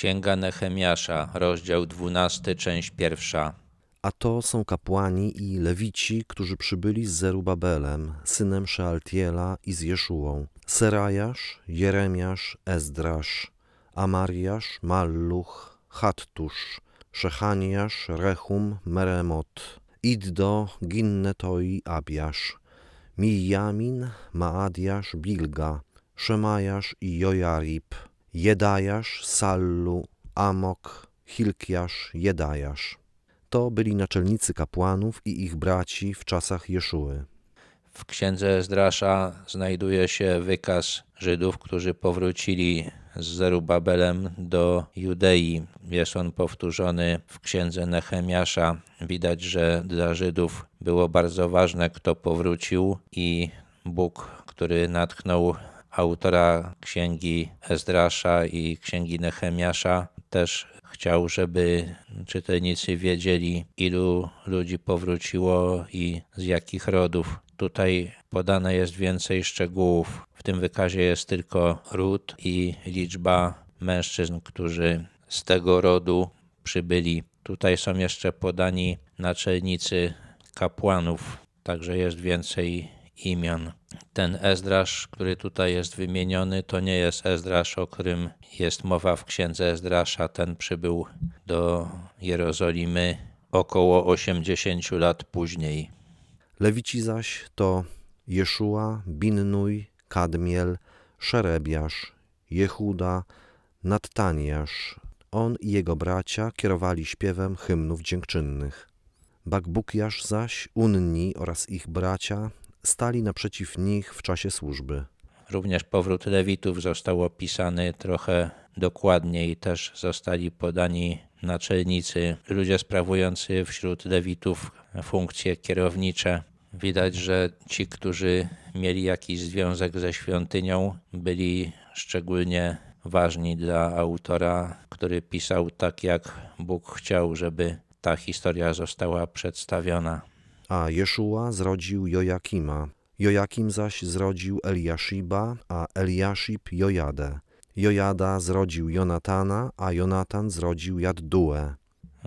Księga Nehemiasza, rozdział 12, część pierwsza. A to są kapłani i lewici, którzy przybyli z Zerubabelem, synem Szealtiela i z Jeszułą. Serajasz, Jeremiasz, Ezdrasz, Amariasz, Malluch, Hattusz, Szechaniasz, Rechum, Meremot, Iddo, Ginnetoi, Abiasz, Mijamin, Maadiasz, Bilga, Szemajasz i Jojarib, Jedajasz, Sallu, Amok, Hilkiasz, Jedajasz. To byli naczelnicy kapłanów i ich braci w czasach Jeszuły. W księdze Ezdrasza znajduje się wykaz Żydów, którzy powrócili z Zerubabelem do Judei. Jest on powtórzony w księdze Nehemiasza. Widać, że dla Żydów było bardzo ważne, kto powrócił i Bóg, który natchnął autora księgi Ezdrasza i księgi Nehemiasza, też chciał, żeby czytelnicy wiedzieli, ilu ludzi powróciło i z jakich rodów. Tutaj podane jest więcej szczegółów. W tym wykazie jest tylko ród i liczba mężczyzn, którzy z tego rodu przybyli. Tutaj są jeszcze podani naczelnicy kapłanów, także jest więcej imion. Ten Ezdrasz, który tutaj jest wymieniony, to nie jest Ezdrasz, o którym jest mowa w księdze Ezdrasza. Ten przybył do Jerozolimy około 80 lat później. Lewici zaś to Jeszua, Binnuj, Kadmiel, Szerebiasz, Jehuda, Nattaniasz. On i jego bracia kierowali śpiewem hymnów dziękczynnych. Bakbukiasz zaś, Unni oraz ich bracia stali naprzeciw nich w czasie służby. Również powrót Lewitów został opisany trochę dokładniej. Też zostali podani naczelnicy, ludzie sprawujący wśród Lewitów funkcje kierownicze. Widać, że ci, którzy mieli jakiś związek ze świątynią, byli szczególnie ważni dla autora, który pisał tak, jak Bóg chciał, żeby ta historia została przedstawiona. A Jeszua zrodził Jojakima, Jojakim zaś zrodził Eliashiba, a Eliashib Jojadę. Jojada zrodził Jonatana, a Jonatan zrodził Jadduę.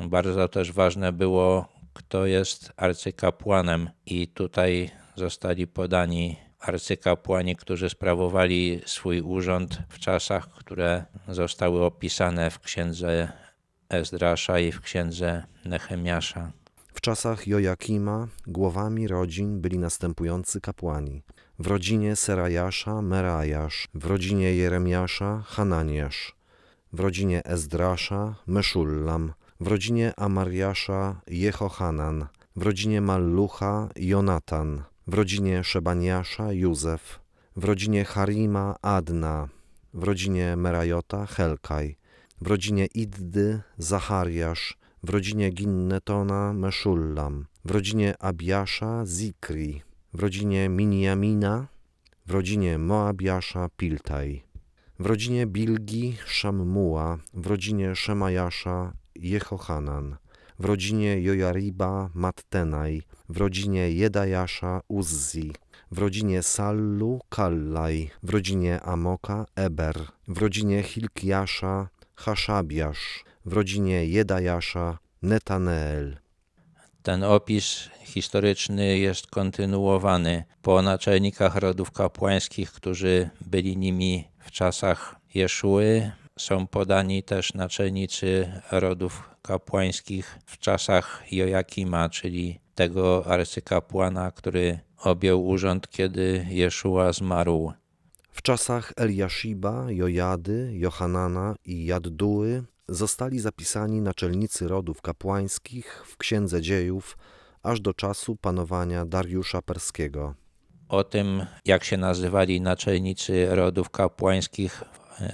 Bardzo też ważne było, kto jest arcykapłanem, i tutaj zostali podani arcykapłani, którzy sprawowali swój urząd w czasach, które zostały opisane w księdze Ezdrasza i w księdze Nehemiasza. Czasach Jojakima głowami rodzin byli następujący kapłani. W rodzinie Serajasza Merajasz, w rodzinie Jeremiasza Hananiasz, w rodzinie Ezdrasza Meszullam, w rodzinie Amariasza Jehohanan, w rodzinie Mallucha Jonatan, w rodzinie Szebaniasza Józef, w rodzinie Harima Adna, w rodzinie Merajota Helkaj, w rodzinie Iddy Zachariasz, w rodzinie Ginnetona Meszullam, w rodzinie Abiasza Zikri, w rodzinie Miniamina, w rodzinie Moabiasza Piltaj, w rodzinie Bilgi Szammuła, w rodzinie Szemajasza Jehohanan, w rodzinie Jojariba Mattenaj, w rodzinie Jedajasza Uzzi, w rodzinie Sallu Kallaj, w rodzinie Amoka Eber, w rodzinie Hilkiasza Haszabiasz, w rodzinie Jedajasza Netaneel. Ten opis historyczny jest kontynuowany po naczelnikach rodów kapłańskich, którzy byli nimi w czasach Jeszuły. Są podani też naczelnicy rodów kapłańskich w czasach Jojakima, czyli tego arcykapłana, który objął urząd, kiedy Jeszua zmarł. W czasach Eliashiba, Jojady, Johanana i Jadduły zostali zapisani naczelnicy rodów kapłańskich w Księdze Dziejów aż do czasu panowania Dariusza Perskiego. O tym, jak się nazywali naczelnicy rodów kapłańskich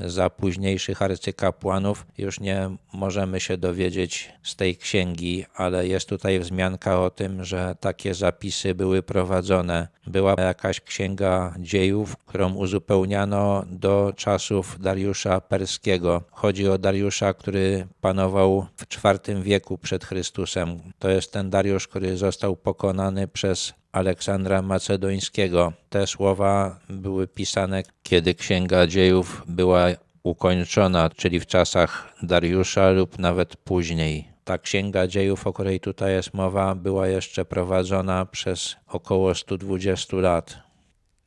za późniejszych arcykapłanów, już nie możemy się dowiedzieć z tej księgi, ale jest tutaj wzmianka o tym, że takie zapisy były prowadzone. Była jakaś księga dziejów, którą uzupełniano do czasów Dariusza Perskiego. Chodzi o Dariusza, który panował w IV wieku przed Chrystusem. To jest ten Dariusz, który został pokonany przez Aleksandra Macedońskiego. Te słowa były pisane, kiedy Księga Dziejów była ukończona, czyli w czasach Dariusza lub nawet później. Ta księga dziejów, o której tutaj jest mowa, była jeszcze prowadzona przez około 120 lat.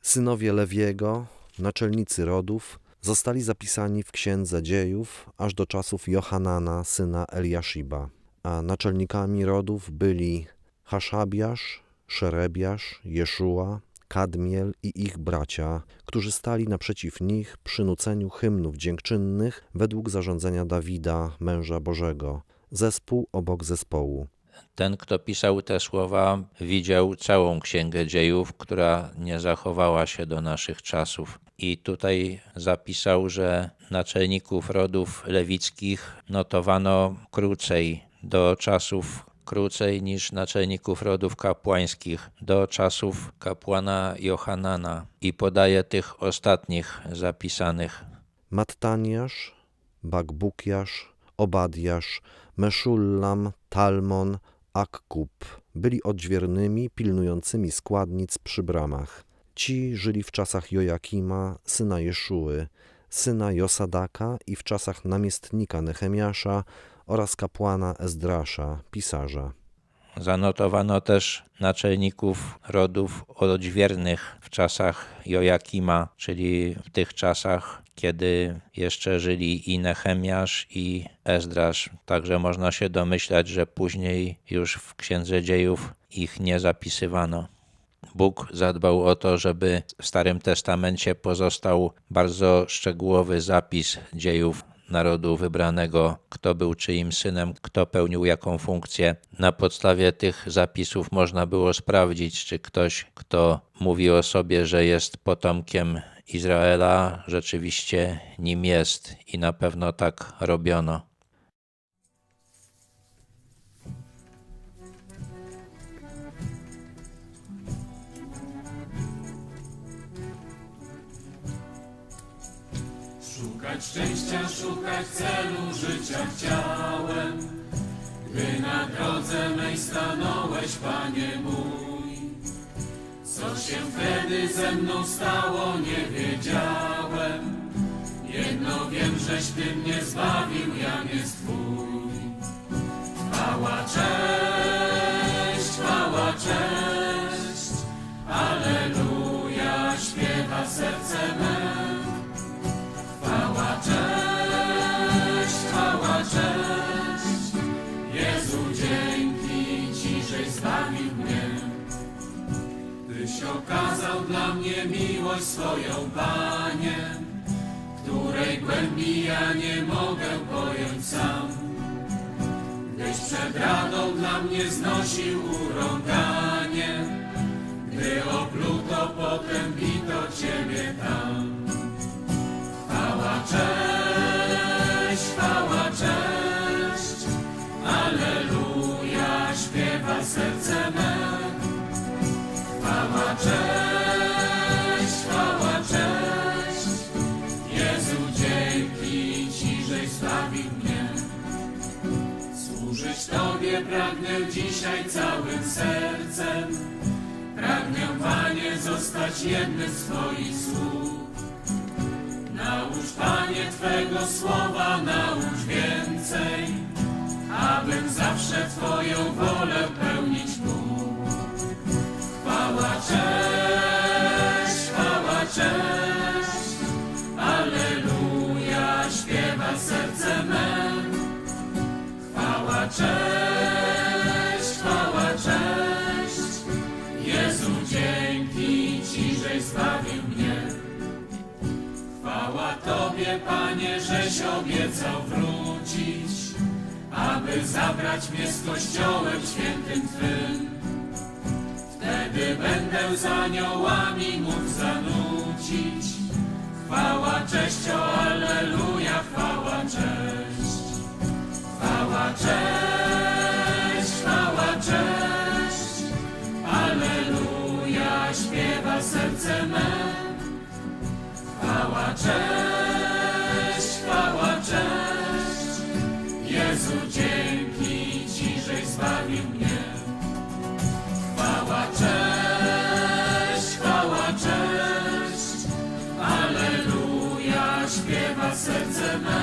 Synowie Lewiego, naczelnicy rodów, zostali zapisani w księdze dziejów aż do czasów Johanana, syna Eliashiba, a naczelnikami rodów byli Haszabiasz, Szerebiasz, Jeszua, Kadmiel i ich bracia, którzy stali naprzeciw nich przy nuceniu hymnów dziękczynnych według zarządzenia Dawida, męża Bożego, zespół obok zespołu. Ten, kto pisał te słowa, widział całą księgę dziejów, która nie zachowała się do naszych czasów. I tutaj zapisał, że naczelników rodów lewickich notowano krócej, do czasów krócej niż naczelników rodów kapłańskich, do czasów kapłana Johanana. I podaje tych ostatnich zapisanych. Mattaniasz, Bakbukiasz, Obadiasz, Meszullam, Talmon, Akkub byli odźwiernymi pilnującymi składnic przy bramach. Ci żyli w czasach Jojakima, syna Jeszuły, syna Josadaka i w czasach namiestnika Nehemiasza oraz kapłana Ezdrasza, pisarza. Zanotowano też naczelników rodów odźwiernych w czasach Jojakima, czyli w tych czasach, kiedy jeszcze żyli i Nehemiasz, i Ezdrasz. Także można się domyślać, że później już w Księdze Dziejów ich nie zapisywano. Bóg zadbał o to, żeby w Starym Testamencie pozostał bardzo szczegółowy zapis dziejów narodu wybranego, kto był czyim synem, kto pełnił jaką funkcję. Na podstawie tych zapisów można było sprawdzić, czy ktoś, kto mówi o sobie, że jest potomkiem Izraela, rzeczywiście nim jest i na pewno tak robiono. Szukać szczęścia, szukać celu życia chciałem, gdy na drodze mej stanąłeś, Panie mój. Co się wtedy ze mną stało, nie wiedziałem. Jedno wiem, żeś Ty mnie zbawił, ja nie Twój. Chwała, cześć, chwała, cześć, Aleluja, śpiewa serce me. Okazał dla mnie miłość swoją, Panie, której głębi ja nie mogę pojąć sam. Gdyś przed radą dla mnie znosił urąganie, gdy opluto, potem bito Ciebie tam. Chwała, cześć, chwała, cześć, Aleluja, śpiewa serce me. Chwała, cześć, pragnę dzisiaj całym sercem, pragnę, Panie, zostać jednym z Twoich sług. Naucz, Panie, Twego słowa, naucz więcej, abym zawsze Twoją wolę pełnić mógł. Chwała, cześć, chwała, cześć, Aleluja, śpiewa serce me. Tobie, Panie, żeś obiecał wrócić, aby zabrać mnie z Kościołem świętym Twym. Wtedy będę z aniołami mógł zanucić. Chwała, cześć, o Alleluja, chwała, cześć. Chwała, cześć, chwała, cześć. Alleluja, śpiewa serce me. Chwała, cześć, śpiewa serce me.